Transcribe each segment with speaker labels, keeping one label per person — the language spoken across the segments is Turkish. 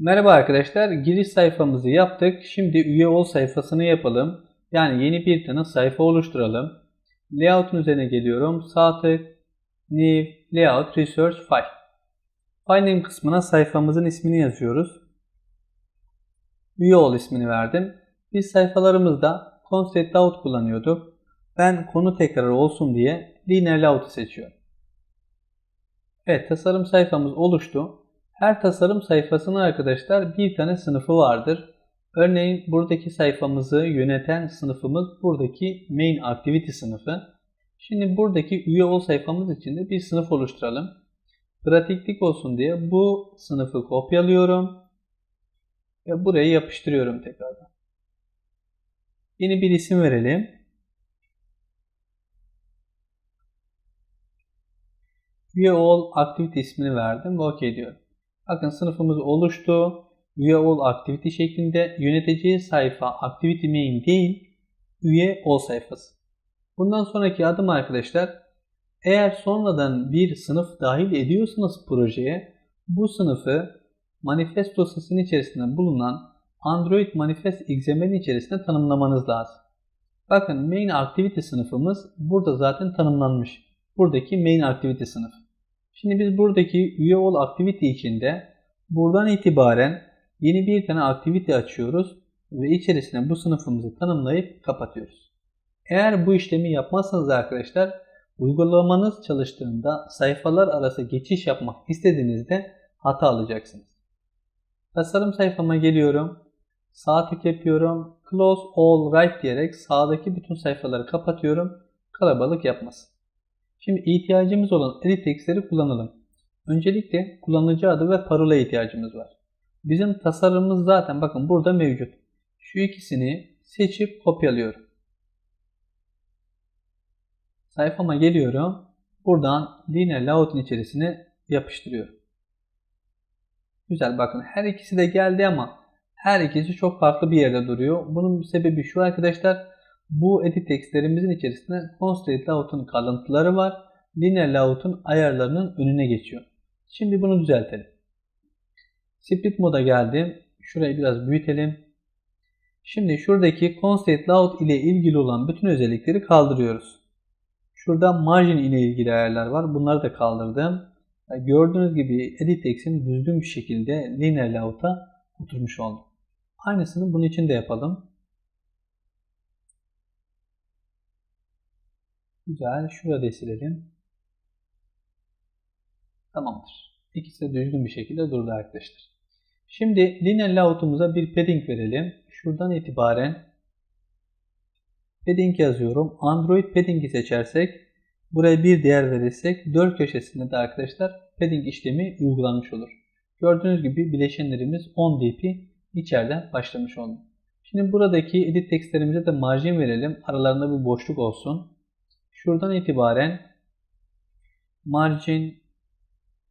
Speaker 1: Merhaba arkadaşlar, giriş sayfamızı yaptık. Şimdi üye ol sayfasını yapalım. Yani yeni bir tane sayfa oluşturalım. Layout'un üzerine geliyorum. Sağ tık, New, Layout, Research, File. File name kısmına sayfamızın ismini yazıyoruz. Üye ol ismini verdim. Biz sayfalarımızda Concept Layout kullanıyorduk. Ben konu tekrar olsun diye Linear Layout'u seçiyorum. Evet, tasarım sayfamız oluştu. Her tasarım sayfasının arkadaşlar bir tane sınıfı vardır. Örneğin buradaki sayfamızı yöneten sınıfımız buradaki Main Activity sınıfı. Şimdi buradaki üye ol sayfamız için de bir sınıf oluşturalım. Pratiklik olsun diye bu sınıfı kopyalıyorum ve buraya yapıştırıyorum tekrardan. Yeni bir isim verelim. Üye ol activity ismini verdim ve OK diyorum. Bakın sınıfımız oluştu. Üye ol activity şeklinde yöneteceği sayfa activity main değil, üye ol sayfası. Bundan sonraki adım arkadaşlar, eğer sonradan bir sınıf dahil ediyorsanız projeye, bu sınıfı manifest dosyasının içerisinde bulunan Android Manifest XML içerisinde tanımlamanız lazım. Bakın main activity sınıfımız burada zaten tanımlanmış. Buradaki main activity sınıfı. Şimdi biz buradaki üye ol activity içinde buradan itibaren yeni bir tane activity açıyoruz ve içerisine bu sınıfımızı tanımlayıp kapatıyoruz. Eğer bu işlemi yapmazsanız arkadaşlar uygulamanız çalıştığında sayfalar arası geçiş yapmak istediğinizde hata alacaksınız. Tasarım sayfama geliyorum. Sağ tık yapıyorum. Close all right diyerek sağdaki bütün sayfaları kapatıyorum. Kalabalık yapmasın. Şimdi ihtiyacımız olan edit text'leri kullanalım. Öncelikle kullanıcı adı ve parola ihtiyacımız var. Bizim tasarımımız zaten bakın burada mevcut. Şu ikisini seçip kopyalıyorum. Sayfama geliyorum. Buradan linear layout'un içerisine yapıştırıyorum. Güzel bakın her ikisi de geldi ama her ikisi çok farklı bir yerde duruyor. Bunun sebebi şu arkadaşlar. Bu edit textlerimizin içerisinde constraint layout'un kalıntıları var. Linear layout'un ayarlarının önüne geçiyor. Şimdi bunu düzeltelim. Split moda geldim. Şurayı biraz büyütelim. Şimdi şuradaki constraint layout ile ilgili olan bütün özellikleri kaldırıyoruz. Şurada margin ile ilgili ayarlar var. Bunları da kaldırdım. Gördüğünüz gibi edit text'im düzgün bir şekilde linear layout'a oturmuş oldu. Aynısını bunun için de yapalım. Güzel. Şurada da silelim. Tamamdır. İkisi de düzgün bir şekilde durdu arkadaşlar. Şimdi linear layout'umuza bir padding verelim. Şuradan itibaren padding yazıyorum. Android padding'i seçersek buraya bir değer verirsek dört köşesinde de arkadaşlar padding işlemi uygulanmış olur. Gördüğünüz gibi bileşenlerimiz 10 dp içeriden başlamış oldu. Şimdi buradaki edit textlerimize de margin verelim. Aralarında bir boşluk olsun. Şuradan itibaren margin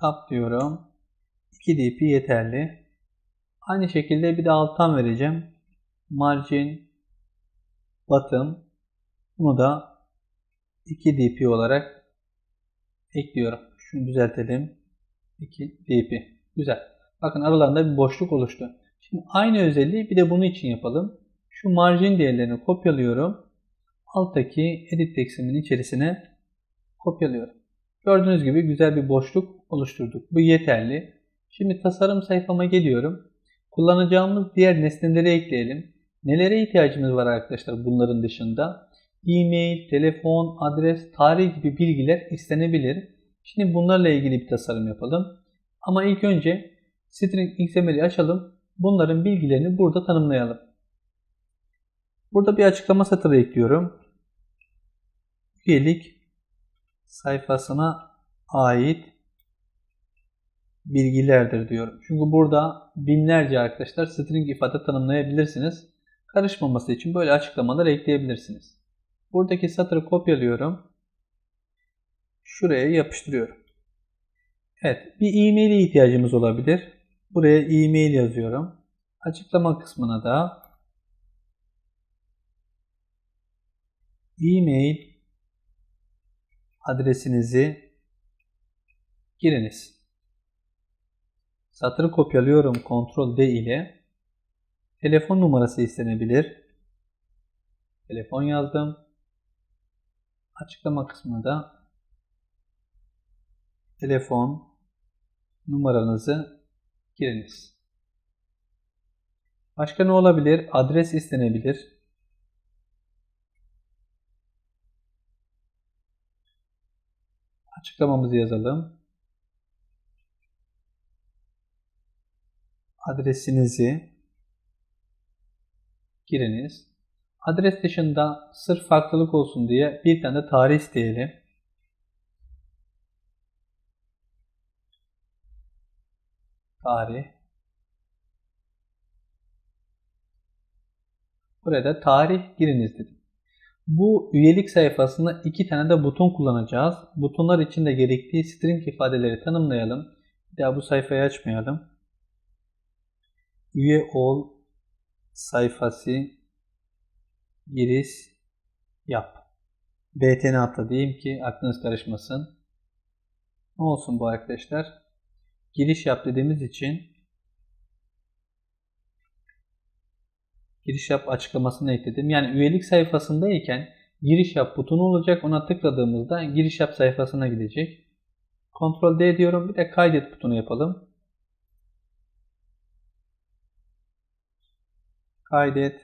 Speaker 1: top diyorum. 2 dp yeterli. Aynı şekilde bir de alttan vereceğim. Margin bottom bunu da 2 dp olarak ekliyorum. Şunu düzeltelim. 2 dp. Güzel. Bakın aralarında bir boşluk oluştu. Şimdi aynı özelliği bir de bunun için yapalım. Şu margin değerlerini kopyalıyorum. Alttaki edit textimin içerisine kopyalıyorum. Gördüğünüz gibi güzel bir boşluk oluşturduk. Bu yeterli. Şimdi tasarım sayfama geliyorum. Kullanacağımız diğer nesneleri ekleyelim. Nelere ihtiyacımız var arkadaşlar bunların dışında? E-mail, telefon, adres, tarih gibi bilgiler istenebilir. Şimdi bunlarla ilgili bir tasarım yapalım. Ama ilk önce string XML'i açalım. Bunların bilgilerini burada tanımlayalım. Burada bir açıklama satırı ekliyorum. Üyelik sayfasına ait bilgilerdir diyorum. Çünkü burada binlerce arkadaşlar string ifade tanımlayabilirsiniz. Karışmaması için böyle açıklamalar ekleyebilirsiniz. Buradaki satırı kopyalıyorum. Şuraya yapıştırıyorum. Evet, bir e-mail'e ihtiyacımız olabilir. Buraya e-mail yazıyorum. Açıklama kısmına da e-mail adresinizi giriniz. Satırı kopyalıyorum Ctrl D ile. Telefon numarası istenebilir. Telefon yazdım. Açıklama kısmına da telefon numaranızı giriniz. Başka ne olabilir? Adres istenebilir. Açıklamamızı yazalım. Adresinizi giriniz. Adres dışında sırf farklılık olsun diye bir tane tarih isteyelim. Tarih. Burada tarih giriniz dedim. Bu üyelik sayfasında iki tane de buton kullanacağız. Butonlar için de gerektiği string ifadeleri tanımlayalım. Bir daha bu sayfayı açmayalım. Üye ol sayfası giriş yap. BTN atla diyeyim ki aklınız karışmasın. Ne olsun bu arkadaşlar? Giriş yap dediğimiz için giriş yap açıklamasını ekledim. Yani üyelik sayfasındayken giriş yap butonu olacak. Ona tıkladığımızda giriş yap sayfasına gidecek. Ctrl D diyorum. Bir de kaydet butonu yapalım. Kaydet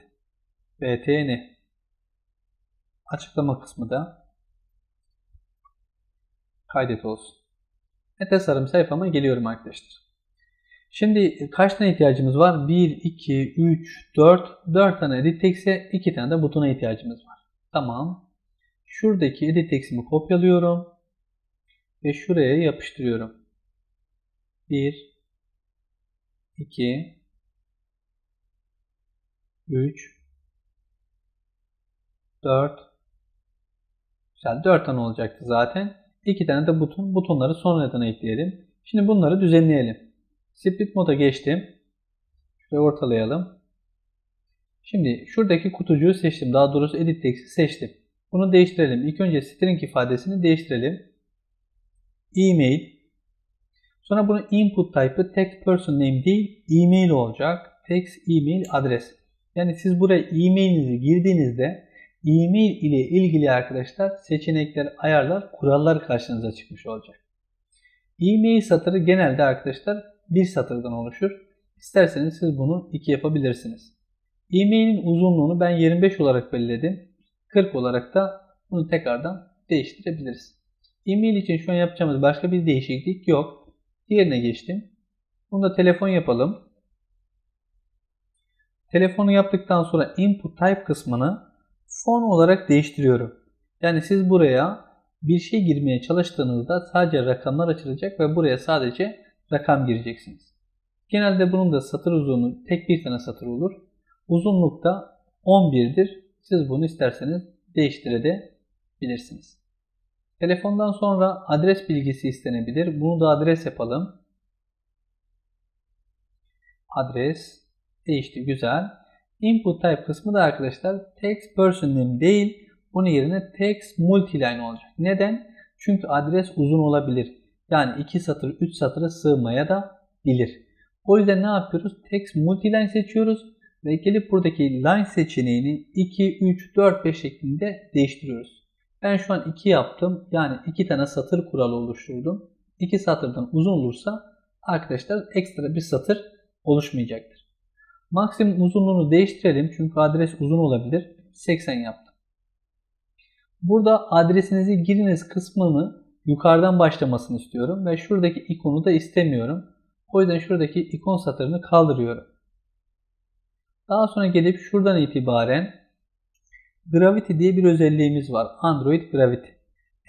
Speaker 1: btn açıklama kısmı da kaydet olsun. Ve tasarım sayfama geliyorum arkadaşlar. Şimdi kaç tane ihtiyacımız var? 1, 2, 3, 4. 4 tane edit text'e 2 tane de butona ihtiyacımız var. Tamam. Şuradaki edit text'imi kopyalıyorum. Ve şuraya yapıştırıyorum. 1, 2, 3, 4. Güzel 4 tane olacaktı zaten. 2 tane de buton. Butonları sonradan ekleyelim. Şimdi bunları düzenleyelim. Split moda geçtim. Şöyle ortalayalım. Şimdi şuradaki kutucuğu seçtim. Daha doğrusu edit text'i seçtim. Bunu değiştirelim. İlk önce string ifadesini değiştirelim. E-mail. Sonra bunun input type'ı text person name değil e-mail olacak. Text e-mail adres. Yani siz buraya e-mailinizi girdiğinizde e-mail ile ilgili arkadaşlar seçenekler, ayarlar, kurallar karşınıza çıkmış olacak. E-mail satırı genelde arkadaşlar bir satırdan oluşur. İsterseniz siz bunu iki yapabilirsiniz. E-mailin uzunluğunu ben 25 olarak belirledim. 40 olarak da bunu tekrardan değiştirebiliriz. E-mail için şu an yapacağımız başka bir değişiklik yok. Diğerine geçtim. Bunu da telefon yapalım. Telefonu yaptıktan sonra input type kısmını fon olarak değiştiriyorum. Yani siz buraya bir şey girmeye çalıştığınızda sadece rakamlar açılacak ve buraya sadece rakam gireceksiniz. Genelde bunun da satır uzunluğu tek bir tane satır olur. Uzunluk da 11'dir. Siz bunu isterseniz değiştirebilirsiniz. Telefondan sonra adres bilgisi istenebilir. Bunu da adres yapalım. Adres değişti güzel. Input type kısmı da arkadaşlar text person name değil. Bunun yerine text multiline olacak. Neden? Çünkü adres uzun olabilir. Yani 2 satır 3 satıra sığmaya da bilir. O yüzden ne yapıyoruz? Text multiline seçiyoruz ve gelip buradaki line seçeneğini 2, 3, 4, 5 şeklinde değiştiriyoruz. Ben şu an 2 yaptım. Yani 2 tane satır kuralı oluşturdum. 2 satırdan uzun olursa arkadaşlar ekstra bir satır oluşmayacaktır. Maksimum uzunluğunu değiştirelim çünkü adres uzun olabilir. 80 yaptım. Burada adresinizi giriniz kısmını yukarıdan başlamasını istiyorum ve şuradaki ikonu da istemiyorum. O yüzden şuradaki ikon satırını kaldırıyorum. Daha sonra gelip şuradan itibaren Gravity diye bir özelliğimiz var. Android Gravity.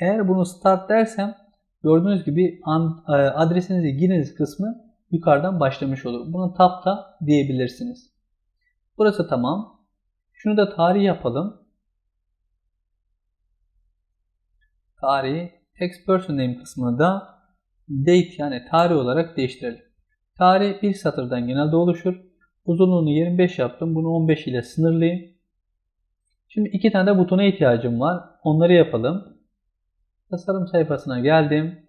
Speaker 1: Eğer bunu start dersem gördüğünüz gibi e, adresinizi giriniz kısmı yukarıdan başlamış olur. Bunu tapta diyebilirsiniz. Burası tamam. Şunu da tarih yapalım. Tarihi text person name kısmını da date yani tarih olarak değiştirelim. Tarih bir satırdan genelde oluşur. Uzunluğunu 25 yaptım. Bunu 15 ile sınırlayayım. Şimdi iki tane de butona ihtiyacım var. Onları yapalım. Tasarım sayfasına geldim.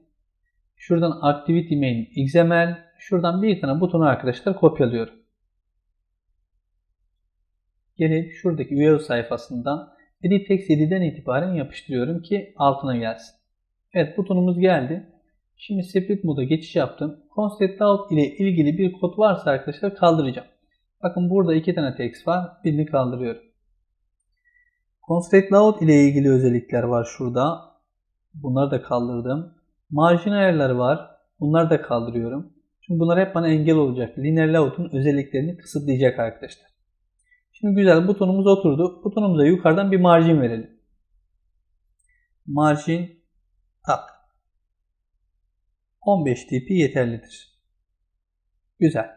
Speaker 1: Şuradan Activity Main XML şuradan bir tane butonu arkadaşlar kopyalıyorum. Gelip şuradaki üye sayfasından edit text 7'den itibaren yapıştırıyorum ki altına gelsin. Evet butonumuz geldi. Şimdi split moda geçiş yaptım. Constant out ile ilgili bir kod varsa arkadaşlar kaldıracağım. Bakın burada iki tane text var. Birini kaldırıyorum. Constraint Layout ile ilgili özellikler var şurada. Bunları da kaldırdım. Marjin ayarları var. Bunları da kaldırıyorum. Çünkü bunlar hep bana engel olacak. Linear Layout'un özelliklerini kısıtlayacak arkadaşlar. Şimdi güzel butonumuz oturdu. Butonumuza yukarıdan bir marjin verelim. Marjin tak. 15 dp yeterlidir. Güzel.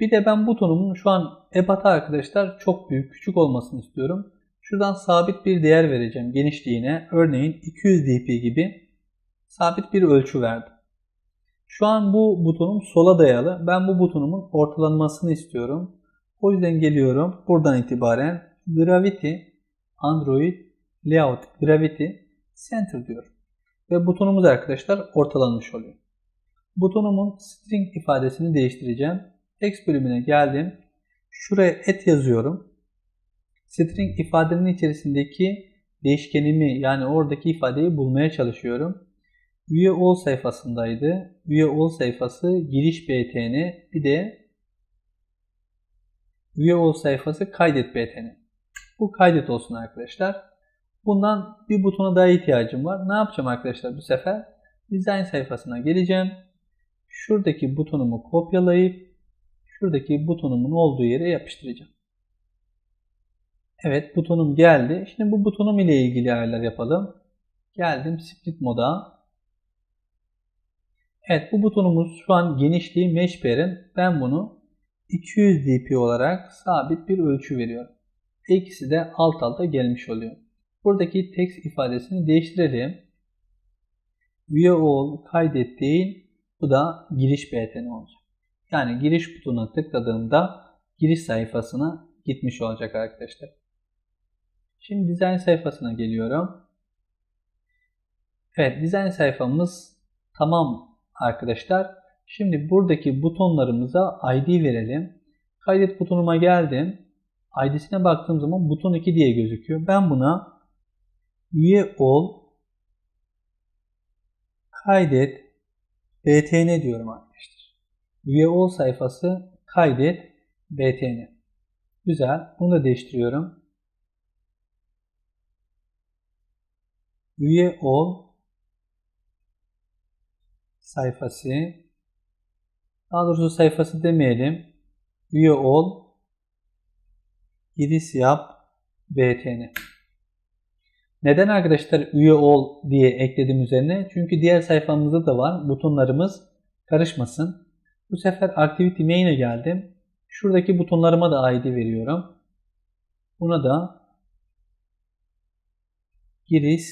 Speaker 1: Bir de ben butonumun şu an ebatı arkadaşlar çok büyük, küçük olmasını istiyorum. Şuradan sabit bir değer vereceğim genişliğine. Örneğin 200 dp gibi sabit bir ölçü verdim. Şu an bu butonum sola dayalı. Ben bu butonumun ortalanmasını istiyorum. O yüzden geliyorum. Buradan itibaren Gravity Android Layout Gravity Center diyorum. Ve butonumuz arkadaşlar ortalanmış oluyor. Butonumun string ifadesini değiştireceğim. Text bölümüne geldim. Şuraya et yazıyorum. String ifadenin içerisindeki değişkenimi yani oradaki ifadeyi bulmaya çalışıyorum. Üye ol sayfasındaydı. Üye ol sayfası giriş btn bir de üye ol sayfası kaydet btn. Bu kaydet olsun arkadaşlar. Bundan bir butona daha ihtiyacım var. Ne yapacağım arkadaşlar bu sefer? Design sayfasına geleceğim. Şuradaki butonumu kopyalayıp şuradaki butonumun olduğu yere yapıştıracağım. Evet butonum geldi. Şimdi bu butonum ile ilgili ayarlar yapalım. Geldim split moda. Evet bu butonumuz şu an genişliği mesh pair'in. Ben bunu 200 dp olarak sabit bir ölçü veriyorum. İkisi de alt alta gelmiş oluyor. Buradaki text ifadesini değiştirelim. Üye ol, kaydet değil. Bu da giriş butonu olacak. Yani giriş butonuna tıkladığımda giriş sayfasına gitmiş olacak arkadaşlar. Şimdi dizayn sayfasına geliyorum. Evet dizayn sayfamız tamam arkadaşlar. Şimdi buradaki butonlarımıza ID verelim. Kaydet butonuma geldim. ID'sine baktığım zaman buton 2 diye gözüküyor. Ben buna üye ol kaydet btn diyorum arkadaşlar. Üye ol sayfası kaydet btn. Güzel. Bunu da değiştiriyorum. Üye ol sayfası daha doğrusu sayfası demeyelim. Üye ol giriş yap btn. Neden arkadaşlar üye ol diye ekledim üzerine? Çünkü diğer sayfamızda da var. Butonlarımız karışmasın. Bu sefer Activity Main'e geldim. Şuradaki butonlarıma da ID veriyorum. Buna da giriş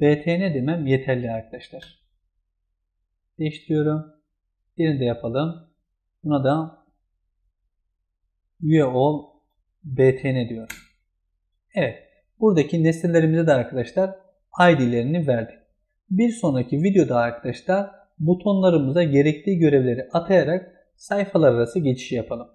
Speaker 1: btn demem yeterli arkadaşlar. Değiştiriyorum. Birini de yapalım. Buna da üye ol btn diyorum. Evet. Buradaki nesnelerimize de arkadaşlar ID'lerini verdik. Bir sonraki videoda arkadaşlar butonlarımıza gerekli görevleri atayarak sayfalar arası geçiş yapalım.